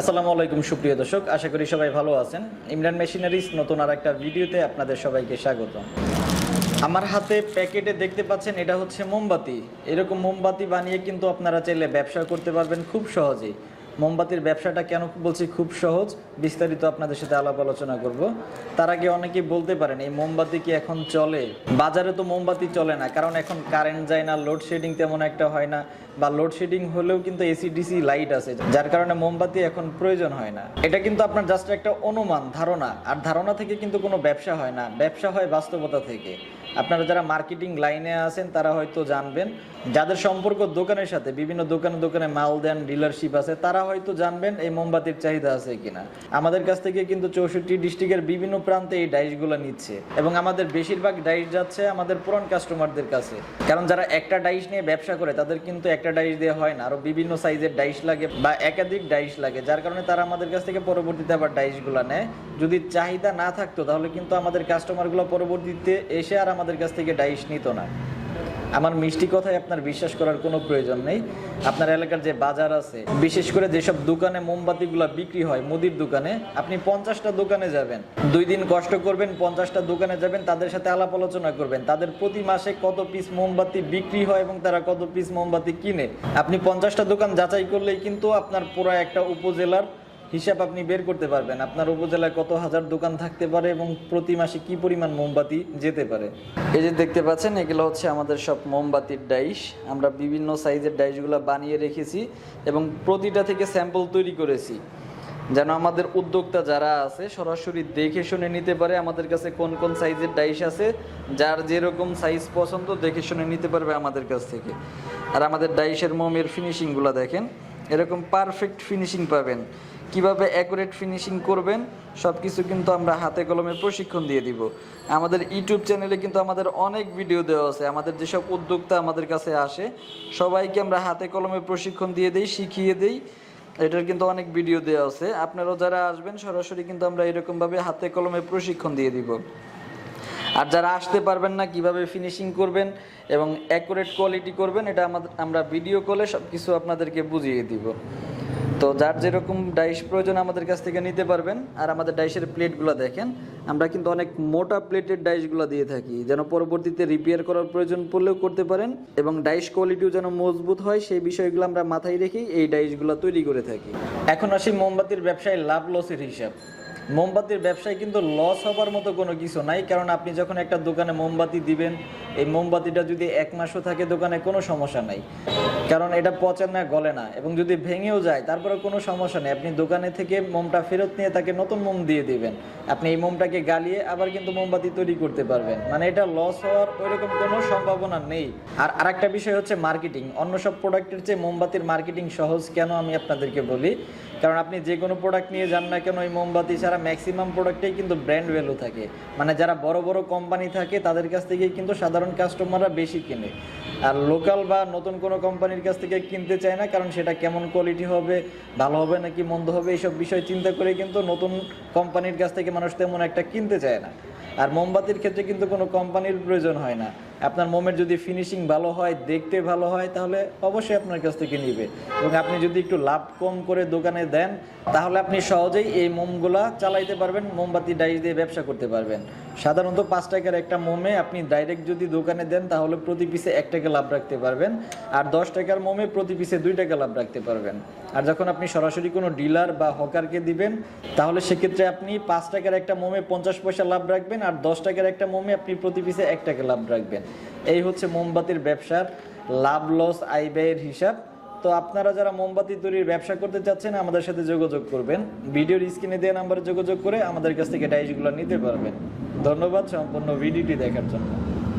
আসসালামু আলাইকুম, সুপ্রিয় দর্শক। আশা করি সবাই ভালো আছেন। ইমরান মেশিনারিজ নতুন আর একটা ভিডিওতে আপনাদের সবাইকে স্বাগত। আমার হাতে প্যাকেটে দেখতে পাচ্ছেন, এটা হচ্ছে মোমবাতি। এরকম মোমবাতি বানিয়ে কিন্তু আপনারা চাইলে ব্যবসা করতে পারবেন খুব সহজেই। মোমবাতির ব্যবসাটা কেন বলছি খুব সহজ, বিস্তারিত আপনাদের সাথে আলাপ আলোচনা করব। তার আগে অনেকেই বলতে পারেন, এই মোমবাতি কি এখন চলে? বাজারে তো মোমবাতি চলে না, কারণ এখন কারেন্ট যায় না লোডশেডিং তেমন একটা হয় না, বা লোডশেডিং হলেও কিন্তু এসি ডিসি লাইট আছে, যার কারণে মোমবাতি এখন প্রয়োজন হয় না। এটা কিন্তু আপনার জাস্ট একটা অনুমান, ধারণা, আর ধারণা থেকে কিন্তু কোনো ব্যবসা হয় না, ব্যবসা হয় বাস্তবতা থেকে। আপনারা যারা মার্কেটিং লাইনে আছেন, তারা হয়তো জানবেন, যাদের সম্পর্ক দোকানের সাথে, বিভিন্ন দোকানে দোকানে মাল দেন ডিলারশিপ আছে, তারা হয়তো জানবেন এই মোমবাতির চাহিদা আছে কিনা। আমাদের কাছ থেকে কিন্তু চৌষট্টি ডিস্ট্রিক্টের বিভিন্ন প্রান্তে এই ডাইসগুলো নিচ্ছে এবং আমাদের বেশিরভাগ ডাইস যাচ্ছে আমাদের পুরান কাস্টমারদের কাছে। কারণ যারা একটা ডাইস নিয়ে ব্যবসা করে, তাদের কিন্তু একটা ডাইস দিয়ে হয় না। আরও বিভিন্ন সাইজের ডাইস লাগে বা একাধিক ডাইস লাগে, যার কারণে তারা আমাদের কাছ থেকে পরবর্তীতে আবার ডাইসগুলো নেয়। যদি চাহিদা না থাকতো, তাহলে কিন্তু আমাদের কাস্টমারগুলো পরবর্তীতে এসে আর আমাদের কাছ থেকে ডাইস নিত না। আমার মিষ্টি কথায় আপনার বিশ্বাস করার কোনো প্রয়োজন নেই। আপনার এলাকার যে বাজার আছে, বিশেষ করে যেসব দোকানে মোমবাতিগুলো বিক্রি হয়, মুদির দোকানে, আপনি পঞ্চাশটা দোকানে যাবেন। দুই দিন কষ্ট করবেন, পঞ্চাশটা দোকানে যাবেন, তাদের সাথে আলাপ আলোচনা করবেন। তাদের প্রতি মাসে কত পিস মোমবাতি বিক্রি হয় এবং তারা কত পিস মোমবাতি কিনে। আপনি পঞ্চাশটা দোকান যাচাই করলেই কিন্তু আপনার পুরো একটা উপজেলার হিসাব আপনি বের করতে পারবেন। আপনার উপজেলায় কত হাজার দোকান থাকতে পারে এবং প্রতি মাসে কি পরিমাণ মোমবাতি যেতে পারে? এই যে দেখতে পাচ্ছেন, এগুলো হচ্ছে আমাদের সব মোমবাতির ডাইস আমরা বিভিন্ন সাইজের ডাইসগুলো বানিয়ে রেখেছি এবং প্রতিটা থেকে স্যাম্পল তৈরি করেছি। যেন আমাদের উদ্যোক্তা যারা আছে, সরাসরি দেখে শুনে নিতে পারে আমাদের কাছে কোন কোন সাইজের ডাইস আছে, যার যেরকম সাইজ পছন্দ দেখে শুনে নিতে পারবে আমাদের কাছ থেকে। আর আমাদের ডাইসের মোমের ফিনিশিংগুলো দেখেন, এরকম পারফেক্ট ফিনিশিং পাবেন। কীভাবে অ্যাকুরেট ফিনিশিং করবেন সব কিছু কিন্তু আমরা হাতে কলমে প্রশিক্ষণ দিয়ে দিব। আমাদের ইউটিউব চ্যানেলে কিন্তু আমাদের অনেক ভিডিও দেওয়া আছে। আমাদের যেসব উদ্যোক্তা আমাদের কাছে আসে, সবাইকে আমরা হাতে কলমে প্রশিক্ষণ দিয়ে দিই, শিখিয়ে দিই। এটার কিন্তু অনেক ভিডিও দেওয়া আছে। আপনারাও যারা আসবেন, সরাসরি কিন্তু আমরা এরকমভাবে হাতে কলমে প্রশিক্ষণ দিয়ে দিব। আর যারা আসতে পারবেন না, কীভাবে ফিনিশিং করবেন এবং অ্যাকুরেট কোয়ালিটি করবেন, এটা আমাদের আমরা ভিডিও কলে সব কিছু আপনাদেরকে বুঝিয়ে দিব। তো যার যেরকম ডাইস প্রয়োজন আমাদের কাছ থেকে নিতে পারবেন, আর আমাদের ডাইসের প্লেটগুলো দেখেন, আমরা কিন্তু অনেক মোটা প্লেটের ডাইসগুলো দিয়ে থাকি, যেন পরবর্তীতে রিপেয়ার করার প্রয়োজন পড়লেও করতে পারেন, এবং ডাইস কোয়ালিটিও যেন মজবুত হয়, সেই বিষয়গুলো আমরা মাথায় রেখেই এই ডাইসগুলো তৈরি করে থাকি। এখন আসি মোমবাতির ব্যবসায় লাভ লসের হিসাব। মোমবাতির ব্যবসায় কিন্তু লস হবার মতো কোনো কিছু নাই, কারণ আপনি যখন একটা দোকানে মোমবাতি দিবেন এই মোমবাতিটা যদি এক মাসও থাকে দোকানে কোনো সমস্যা নাই। কারণ এটা পচে না, গলে না। এবং যদি ভেঙেও যায় তারপরে কোনো সমস্যা নেই। আপনি দোকানে থেকে মোমটা ফেরত নিয়ে তাকে নতুন মোম দিয়ে দিবেন। আপনি এই মোমটাকে গালিয়ে আবার কিন্তু মোমবাতি তৈরি করতে পারবেন। মানে এটা লস হওয়ার ওইরকম কোনো সম্ভাবনা নেই। আর আরেকটা বিষয় হচ্ছে মার্কেটিং অন্য সব প্রোডাক্টের চেয়ে মোমবাতির মার্কেটিং সহজ কেন আমি আপনাদেরকে বলি? কারণ আপনি যে কোনো প্রোডাক্ট নিয়ে যান না কেন এই মোমবাতি ছাড়া ম্যাক্সিমাম প্রোডাক্টেই কিন্তু ব্র্যান্ড ভ্যালু থাকে। মানে যারা বড় বড় কোম্পানি থাকে, তাদের কাছ থেকে কিন্তু সাধারণ কাস্টমাররা বেশি কিনে। আর লোকাল বা নতুন কোনো কোম্পানির কাছ থেকে কিনতে চায় না, কারণ সেটা কেমন কোয়ালিটি হবে, ভালো হবে নাকি মন্দ হবে এইসব বিষয় চিন্তা করে কিন্তু নতুন কোম্পানির কাছ থেকে মানুষ তেমন একটা কিনতে চায় না। আর মোমবাতির ক্ষেত্রে কিন্তু কোনো কোম্পানির প্রয়োজন হয় না। আপনার মোমের যদি ফিনিশিং ভালো হয়, দেখতে ভালো হয়, তাহলে অবশ্যই আপনার কাছ থেকে নিবে। এবং আপনি যদি একটু লাভ কম করে দোকানে দেন, তাহলে আপনি সহজেই এই মোমগুলা চালাইতে পারবেন, মোমবাতি, ডাইস দিয়ে ব্যবসা করতে পারবেন। সাধারণত পাঁচ টাকার একটা মোমে আপনি ডাইরেক্ট যদি দোকানে দেন, তাহলে প্রতি পিসে এক টাকা লাভ রাখতে পারবেন। আর দশ টাকার মোমে প্রতি পিসে দুই টাকা লাভ রাখতে পারবেন। আর যখন আপনি সরাসরি কোনো ডিলার বা হকারকে দিবেন, তাহলে সেক্ষেত্রে আপনি পাঁচ টাকার একটা মোমে পঞ্চাশ পয়সা লাভ রাখবেন, আর দশ টাকার একটা মোমে আপনি প্রতি পিসে এক টাকা লাভ রাখবেন। এই হচ্ছে মোমবাতির ব্যবসার লাভ লস, আয় ব্যয়ের হিসাব। তো আপনারা যারা মোমবাতি তৈরির ব্যবসা করতে চাচ্ছেন, আমাদের সাথে যোগাযোগ করবেন। ভিডিওর স্ক্রিনে দেওয়া নাম্বারে যোগাযোগ করে আমাদের কাছ থেকে ডাইজগুলো নিতে পারবেন। ধন্যবাদ সম্পূর্ণ ভিডিওটি দেখার জন্য।